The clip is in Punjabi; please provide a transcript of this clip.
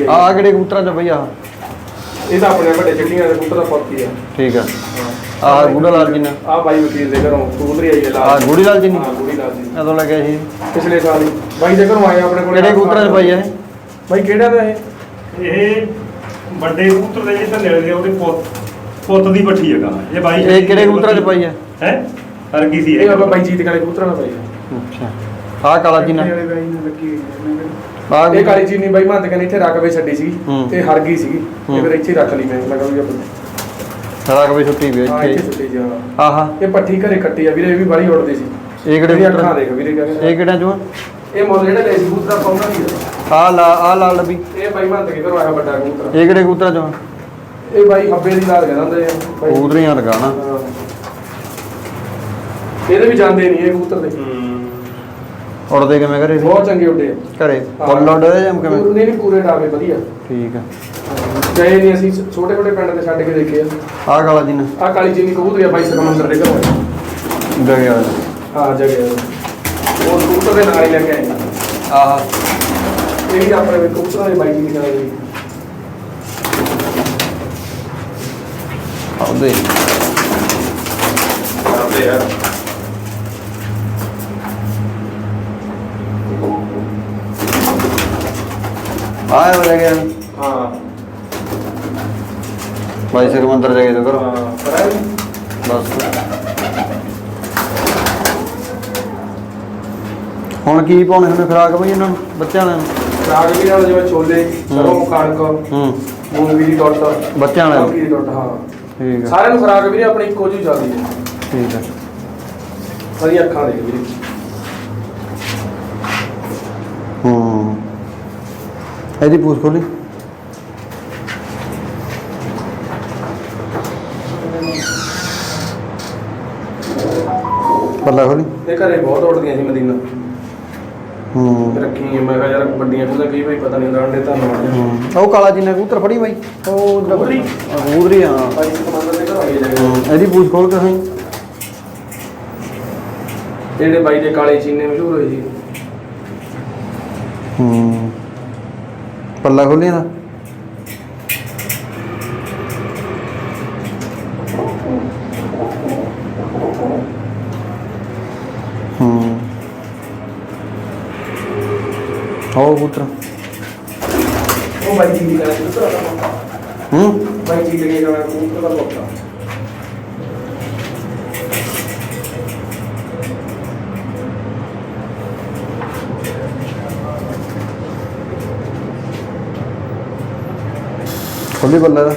ਵੱਡੀ ਆ ਹੈ ਆ ਕਿਹੜੇ ਕਬੂਤਰਾਂ ਚ ਬਈ ਆ? ਇਹ ਤਾਂ ਆਪਣੇ ਵੱਡੇ ਚੱਡੀਆਂ ਦੇ ਪੁੱਤਰ ਦਾ ਪੱਤੀ ਆ। ਠੀਕ ਆ। ਆ ਗੂੜਾ ਲਾਲ ਜਿੰਨਾ? ਆ ਬਾਈ ਵਕੀਲ ਦੇ ਘਰੋਂ ਕਬੂਤਰੀ ਆਈ ਹੈ ਆ ਗੂੜੀ ਲਾਲ ਜਿੰਨੀ? ਹਾਂ ਗੂੜੀ ਲਾਲ ਜੀ ਕਦੋਂ ਲੱਗਿਆ ਸੀ ਪਿਛਲੇ ਸਾਲ ਹੀ। ਬਾਈ ਦੇ ਘਰੋਂ ਆਏ ਆਪਣੇ ਕੋਲ। ਕਿਹੜੇ ਕਬੂਤਰਾਂ ਚ ਪਾਈ ਆ ਇਹ? ਬਾਈ ਕਿਹੜਾ ਦਾ ਇਹ? ਇਹ ਵੱਡੇ ਕਬੂਤਰ ਦੇ ਜਿਹੜੇ ਥੱਲੇ ਦੇ ਉਹਦੇ ਪੁੱਤ ਪੁੱਤ ਦੀ ਪੱਠੀ ਹੈਗਾ ਇਹ ਬਾਈ ਇਹ ਕਿਹੜੇ ਕਬੂਤਰਾਂ ਚ ਪਾਈ ਆ? ਹੈ? ਹਰਗੀ ਸੀ ਇਹ। ਆਪਾਂ ਬਾਈ ਜੀਤ ਵਾਲੇ ਕਬੂਤਰਾਂ ਦਾ ਬਾਈ ਅੱਛਾ। ਆ ਕਾਲਾ ਜਿੰਨਾ? ਵਾਲੇ ਹੈ। ਆ ਇਹ ਕਾਲੀ ਚੀਨੀ ਬਾਈ ਮਹੰਤ ਕਹਿੰਦੇ ਇੱਥੇ ਰਕਬੇ ਛੱਡੀ ਸੀ ਹੂੰ। ਤੇ ਹਰ ਗਈ ਸੀਗੀ। ਹੂੰ। ਤੇ ਫਿਰ ਇੱਥੇ ਹੀ ਰੱਖ ਲਈ ਮੈਂ ਮੈਂ ਕਿਹਾ ਵੀ ਆਪਾਂ ਸਾਰਾ ਕਵੇ ਛੁੱਟੀ ਵੀ ਹਾਂ ਇੱਥੇ। ਇੱਥੇ ਛੁੱਟੀ ਜਾ ਆਹਾ। ਇਹ ਪੱਠੀ ਘਰੇ ਕੱਟੀ ਆ ਵੀਰੇ ਇਹ ਵੀ ਬੜੀ ਉੜਦੀ ਸੀ। ਇਹ ਕਿਹੜੇ ਇਹਦੀਆਂ ਅੱਖਾਂ ਕਬੂਤਰਾਂ ਦੇਖ ਵੀਰੇ ਕਹਿੰਦੇ ਇਹ ਕਿਹੜਾ ਚੋਂ ਇਹ ਮੁੱਲ ਜਿਹੜਾ ਲੈ ਸੀ ਕਬੂਤਰ ਪਾਉਂਦਾ ਨਹੀਂ ਆ। ਲਾ ਆ ਲਾਲ ਲੱਭੀ ਇਹ ਬਾਈ ਮਹੰਤ ਕਿਧਰੋਂ ਆਇਆ ਵੱਡਾ ਕਬੂਤਰ ਇਹ ਕਿਹੜੇ ਕਬੂਤਰਾਂ ਚੋਂ? ਇਹ ਬਾਈ ਹੱਬੇ ਦੀ ਲਾਲ ਕਹਿੰਦਾ ਹੁੰਦੇ ਆ ਬਾਈ। ਕਬੂਤਰੀਆਂ ਲਗਾਣਾ ਹਾਂ। ਇਹਦੇ ਵੀ ਜਾਂਦੇ ਨਹੀਂ ਇਹ ਕਬੂਤਰ ਦੇ। ਉੜਦੇ ਕਿਵੇਂ ਘਰੇ ਵੀ? ਬਹੁਤ ਚੰਗੇ ਉੱਡੇ ਆ। ਘਰੇ। ਫੁੱਲ ਉੱਡਦੇ ਜਾਂ ਕਿਵੇਂ? ਪੂਰੇ ਨਹੀਂ ਪੂਰੇ ਡਾਵੇ ਵਧੀਆ। ਠੀਕ ਆ। ਗਏ ਨਹੀਂ ਅਸੀਂ ਛੋਟੇ ਛੋਟੇ ਪਿੰਡ ਤੇ ਛੱਡ ਕੇ ਦੇਖੇ ਆ। ਆ ਕਾਲਾ ਜਿੰਨਾ। ਆਹ ਕਾਲੀ ਚੀਨੀ ਕਬੂਤਰੀ ਆ ਬਾਈ ਸਮੁੰਦਰ ਦੇ ਘਰੋਂ। ਗਏ ਵਾਲਾ ਹਾਂ ਜਗ੍ਹਾ ਉਹ ਕਬੂਤਰ ਦੇ ਨਾਲ ਹੀ ਲੈ ਕੇ ਆਏ ਆਹਾ। ਇਹ ਵੀ ਆਪਣੇ ਵਿੱਚ ਕਬੂਤਰਾਂ ਦੇ ਬਾਈ ਜੀ ਦੀ ਗੱਲ ਹੋਈ ਆਉਂਦੇ ਕਰਦੇ ਯਾਰ ਆਇਆ ਹੋ ਗਿਆ ਹਾਂ। ਬਾਈ ਸਿਕੰਦਰ ਜਗੇ ਤੋਂ ਕਰੋ। ਹਾਂ ਬਸ। ਹੁਣ ਕੀ ਪਾਉਣੇ ਹੁੰਦੇ? ਖਰਾਕ ਬਈ ਇਹਨਾਂ ਨੂੰ ਬੱਚਿਆਂ ਨੂੰ? ਰਾਗ ਵੀ ਨਾਲ ਜਿਵੇਂ ਛੋਲੇ ਸਰੋਂ ਕਣਕ ਹੂੰ। ਮੂੰਗੀ ਦੀ ਟੁੱਟ ਬੱਚਿਆਂ ਵਾਲਿਆਂ ਨੂੰ। ਮੱਕੀ ਦੀ ਟੁੱਟ ਹਾਂ। ਠੀਕ ਆ। ਸਾਰਿਆਂ ਨੂੰ ਖਰਾਕ ਵੀ ਆਪਣੀ ਇੱਕੋ ਜਿਹੀ ਚੱਲਦੀ ਹੈ ਠੀਕ ਆ। ਸਾਰੀਆਂ ਅੱਖਾਂ ਦੇਖ ਵੀਰੇ। ਇਹਦੀ ਪੂਛ ਖੋਲੀ। ਪੱਲਾ ਖੋਲੀ। ਇਹ ਘਰੇ ਬਹੁਤ ਉੱਡਦੀਆਂ ਸੀ ਮਦੀਨਾ। ਹੂੰ। ਰੱਖੀ ਮੈਂ ਕਿਹਾ ਯਾਰ ਵੱਡੀਆਂ ਕੁੱਤਾਂ ਕਈ ਵਾਰੀ ਪਤਾ ਨਹੀਂ ਤਾਂ ਮਾਰ ਹੂੰ। ਉਹ ਕਾਲਾ ਜਿੰਨਾ ਕਬੂਤਰ ਫੜੀ ਬਾਈ। ਉਹ ਕਬੂਤਰੀ? ਕਬੂਤਰੀ ਹਾਂ। ਬਾਈ ਕਮਾਂਡਰ ਦੇ ਘਰ ਆਈ ਇਹਦੀ ਪੂਛ ਖੋਲ ਕੇ ਸਹੀ ਜਿਹੜੇ ਬਾਈ ਦੇ ਕਾਲੇ ਚੀਨੇ ਮਸ਼ਹੂਰ ਹੋਏ ਸੀ। ਹੂੰ। ਪੱਲਾ ਖੋਲੀ ਨਾ। ਹੂੰ। ਹੋ ਪੁੱਤਰ। ਉਹ ਬਾਈ ਜੀ ਦੀ ਕਬੂਤਰ ਦਾ ਹੂੰ। ਬਾਈ ਜੀ ਦੇ ਕਹਿੰਦਾ ਕਬੂਤਰ ਦਾ ਖੋਲੀ ਪੱਲਾ ਦਾ